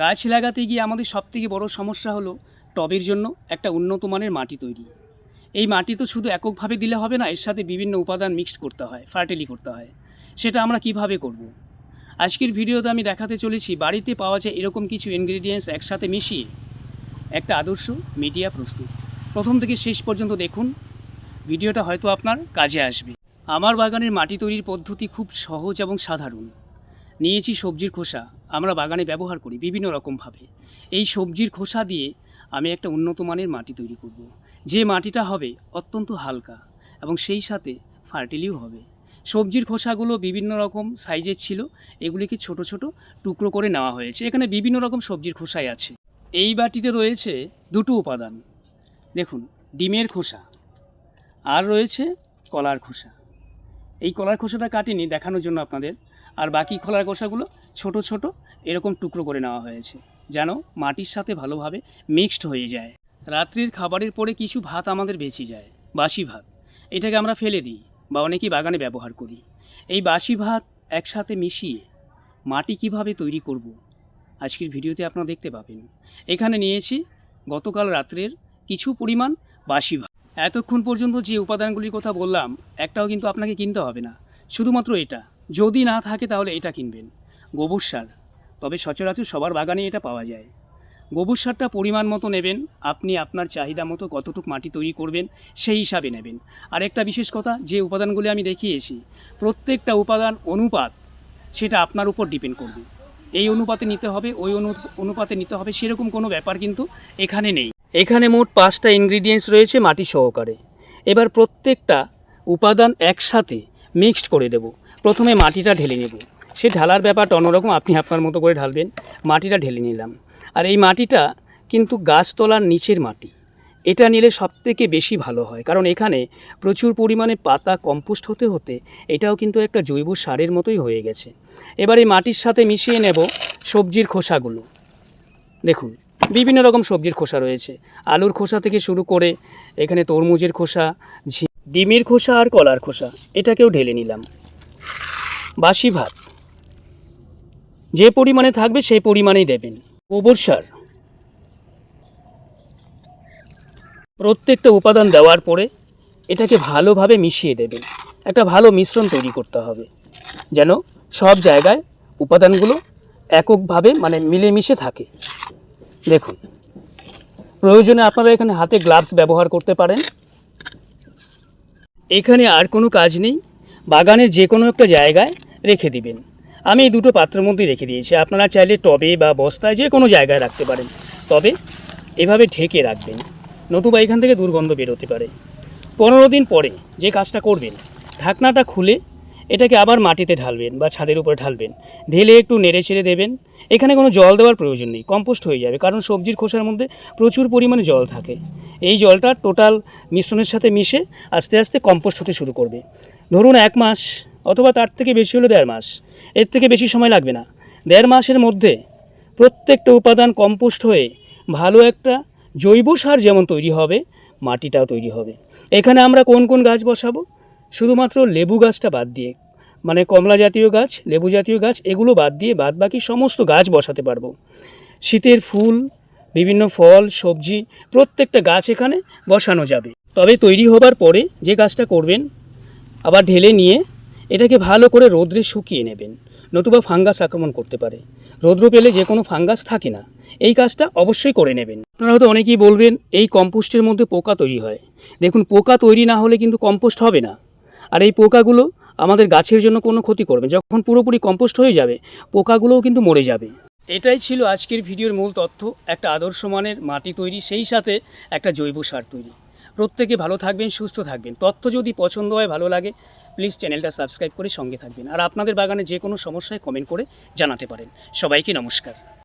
গাছ লাগাতে গিয়ে আমাদের সবথেকে বড় সমস্যা হলো টবের জন্য একটা উন্নত মানের মাটি তৈরি। এই মাটি তো শুধু এককভাবে দিলে হবে না, এর সাথে বিভিন্ন উপাদান মিক্সড করতে হয় ফার্টেলি করতে হয়। সেটা আমরা কীভাবে করব। আজকের ভিডিওতে আমি দেখাতে চলেছি বাড়িতে পাওয়া যায় এরকম কিছু ইনগ্রেডিয়েন্টস একসাথে মিশিয়ে একটা আদর্শ মিডিয়া প্রস্তুত। প্রথম থেকে শেষ পর্যন্ত দেখুন, ভিডিওটা হয়তো আপনার কাজে আসবে। আমার বাগানের মাটি তৈরির পদ্ধতি খুব সহজ এবং সাধারণ। নিয়েছি সবজির খোসা। আমরা বাগানে ব্যবহার করি বিভিন্ন রকমভাবে। এই সবজির খোসা দিয়ে আমি একটা উন্নত মানের মাটি তৈরি করব। যে মাটিটা হবে অত্যন্ত হালকা এবং সেই সাথে ফার্টিলিও হবে। সবজির খোসাগুলো বিভিন্ন রকম সাইজের ছিল, এগুলিকে ছোট ছোট টুকরো করে নেওয়া হয়েছে। এখানে বিভিন্ন রকম সবজির খোসাই আছে। এই বাটিতে রয়েছে দুটো উপাদান। দেখুন, ডিমের খোসা আর রয়েছে কলার খোসা। এই কলার খোসাটা কাটিনি, দেখানোর জন্য আপনাদের। আর বাকি খোলার খোসাগুলো ছোট ছোট এরকম টুকরো করে নেওয়া হয়েছে, যেন মাটির সাথে ভালোভাবে মিক্সড হয়ে যায়। রাত্রির খাবারের পরে কিছু ভাত আমাদের বেঁচে যায়, বাসি ভাত। এটাকে আমরা ফেলে দিই বা অনেকেই বাগানে ব্যবহার করি। এই বাসি ভাত একসাথে মিশিয়ে মাটি কীভাবে তৈরি করব? আজকের ভিডিওতে আপনারা দেখতে পাবেন। এখানে নিয়েছি গতকাল রাত্রের কিছু পরিমাণ বাসি ভাত। এতক্ষণ পর্যন্ত যে উপাদানগুলির কথা বললাম, একটাও কিন্তু আপনাকে কিনতে হবে না। শুধুমাত্র এটা। যদি না থাকে তাহলে এটা কিনবেন। গোবর সার। তবে সচরাচর সবার বাগানে এটা পাওয়া যায়। গোবর সারটা পরিমাণ মতো নেবেন, আপনি আপনার চাহিদা মতো কতটুক মাটি তৈরি করবেন সেই হিসাবে নেবেন। আর একটা বিশেষ কথা, যে উপাদানগুলি আমি দেখিয়েছি, প্রত্যেকটা উপাদান অনুপাত, সেটা আপনার উপর ডিপেন্ড করবে। এই অনুপাতে নিতে হবে, ওই অনু, অনুপাতে নিতে হবে, সেরকম কোনো ব্যাপার কিন্তু এখানে নেই। এখানে মোট পাঁচটা ইনগ্রিডিয়েন্টস রয়েছে মাটি সহকারে। এবার প্রত্যেকটা উপাদান একসাথে মিক্সড করে দেব। প্রথমে মাটিটা ঢেলে নেব। সে ঢালার ব্যাপারটা অন্যরকম, আপনি আপনার মতো করে ঢালবেন, মাটিটা ঢেলে নিলাম। আর এই মাটিটা কিন্তু গাছতলার নিচের মাটি। এটা নিলে সবথেকে বেশি ভালো হয়, কারণ এখানে প্রচুর পরিমাণে পাতা কম্পোস্ট হতে হতে এটাও কিন্তু একটা জৈব সারের মতোই হয়ে গেছে। এবার এই মাটির সাথে মিশিয়ে নেব সবজির খোসাগুলো। দেখুন, বিভিন্ন রকম সবজির খোসা রয়েছে। আলুর খোসা থেকে শুরু করে এখানে তরমুজের খোসা ডিমের খোসা আর কলার খোসা, এটাকেও ঢেলে নিলাম। বাসি ভাত যে পরিমাণে থাকবে সেই পরিমাণেই দেবেন। গোবর সার। প্রত্যেকটা উপাদান দেওয়ার পরে এটাকে ভালোভাবে মিশিয়ে দেবেন। একটা ভালো মিশ্রণ তৈরি করতে হবে। যেন সব জায়গায় উপাদানগুলো এককভাবে মানে মিলেমিশে থাকে। দেখুন। প্রয়োজনে আপনারা এখানে হাতে গ্লাভস ব্যবহার করতে পারেন। এখানে আর কোনো কাজ নেই। বাগানের যে কোনো একটা জায়গায় রেখে দিবেন। আমি এই দুটো পাত্রের মধ্যে রেখে দিয়েছি। আপনারা চাইলে টবে বা বস্তায় যে কোনো জায়গায় রাখতে পারেন। তবে এভাবে ঢেকে রাখবেন। নতুবা এখান থেকে দুর্গন্ধ বেরোতে পারে। পনেরো দিন পরে যে কাজটা করবেন, ঢাকনাটা খুলে এটাকে আবার মাটিতে ঢালবেন বা ছাদের উপরে ঢালবেন। ঢেলে একটু নেড়ে ছেড়ে দেবেন। এখানে কোনো জল দেওয়ার প্রয়োজন নেই, কম্পোস্ট হয়ে যাবে, কারণ সবজির খোসার মধ্যে প্রচুর পরিমাণে জল থাকে। এই জলটা টোটাল মিশ্রণের সাথে মিশে আস্তে আস্তে কম্পোস্ট হতে শুরু করবে। ধরুন এক মাস অথবা তার থেকে বেশি হলে দেড় মাস, এর থেকে বেশি সময় লাগবে না। দেড় মাসের মধ্যে প্রত্যেকটা উপাদান কম্পোস্ট হয়ে ভালো একটা জৈব সার যেমন তৈরি হবে, মাটিটাও তৈরি হবে। এখানে আমরা কোন কোন গাছ বসাবো? শুধুমাত্র লেবু গাছটা বাদ দিয়ে মানে কমলা জাতীয় গাছ, লেবু জাতীয় গাছ, এগুলো বাদ দিয়ে বাদ বাকি সমস্ত গাছ বসাতে পারব। শীতের ফুল, বিভিন্ন ফল, সবজি, প্রত্যেকটা গাছ এখানে বসানো যাবে। তবে তৈরি হবার পরে যে গাছটা করবেন, আবার ঢেলে নিয়ে এটাকে ভালো করে রোদ্রে শুকিয়ে নেবেন, নতুবা ফাঙ্গাস আক্রমণ করতে পারে। রৌদ্র পেলে যে কোনো ফাঙ্গাস থাকে না, এই কাজটা অবশ্যই করে নেবেন। আপনারা হয়তো অনেকেই বলবেন, এই কম্পোস্টের মধ্যে পোকা তৈরি হয়। দেখুন, পোকা তৈরি না হলে কিন্তু কম্পোস্ট হবে না। আর এই পোকাগুলো আমাদের গাছের জন্য কোনো ক্ষতি করবে যখন পুরোপুরি কম্পোস্ট হয়ে যাবে, পোকাগুলোও কিন্তু মরে যাবে। এটাই ছিল আজকের ভিডিওর মূল তথ্য। একটা আদর্শ মানের মাটি তৈরি, সেই সাথে একটা জৈব সার তৈরি। প্রত্যেকে ভালো থাকবেন, সুস্থ থাকবেন। তথ্য যদি পছন্দ হয়, ভালো লাগে প্লিজ চ্যানেলটা সাবস্ক্রাইব করে সঙ্গে থাকবেন। আর আপনাদের বাগানে যে কোনো সমস্যায় কমেন্ট করে জানাতে পারেন। সবাইকে নমস্কার।